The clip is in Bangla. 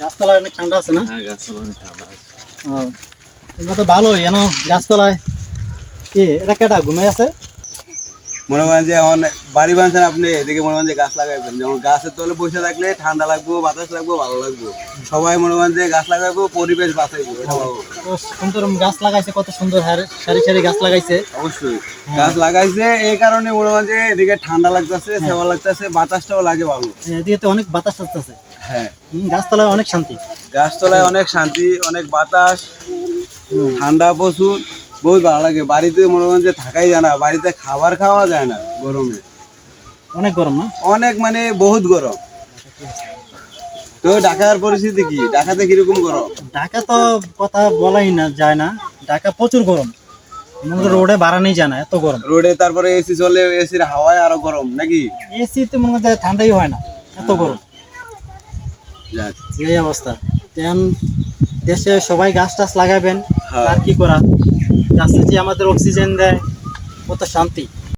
গাছতলায় অনেক ঠান্ডা আছে না? গাছতলায় গাছপালা অনেক ঠান্ডা আছে। ও, তোমরা তো ভালোই এনো গাছতলায়। কি এটা কেটা ঘুমে আছে? মনে করেন যে এখন বাড়ি বানছেন আপনি এদিকে মনে করেন যে গাছ লাগাইবেন। যেমন গাছের তলে বসে থাকলে ঠান্ডা লাগবো বাতাস লাগবো ভালো লাগবো। সবাই মনে করেন যে গাছ লাগাইবো পরিবেশ বাঁচাইবো সুন্দর গাছ লাগাইছে কত সুন্দর সারি সারি গাছ লাগাইছে। অবশ্যই। গাছ লাগাইছে এই কারণে মনে করেন যে এদিকে ঠান্ডা লাগতেছে সেবা লাগতেছে বাতাসটাও লাগে ভালো। এদিকে তো অনেক বাতাস আসতেছে। হ্যাঁ। গাছতলায় অনেক শান্তি। গাছতলায় অনেক শান্তি অনেক বাতাস ঠান্ডা প্রচুর। বহুত ভালো লাগে। বাড়িতে মনে করেন যে থাকাই যায় না। বাড়িতে খাবার খাওয়া যায় না গরমে। অনেক গরম না? অনেক মানে বহুত গরম। তো ঢাকার পরিস্থিতি কি? ঢাকাতে কীরকম গরম? ঢাকা তো কথা বলাই না যায় না। ঢাকা প্রচুর গরম। মনে রোডে বাড়ানোই যায় না এত গরম। রোডে তারপরে এসি চলে এসির হাওয়ায় আরও গরম নাকি? এসি তো মনে হয় ঠান্ডাই হয় না এত গরম। এই অবস্থা। তেমন দেশে সবাই গাছ টাছ লাগাবেন হ্যাঁ। আর কি করা গাছে যে আমাদের অক্সিজেন দেয় কত শান্তি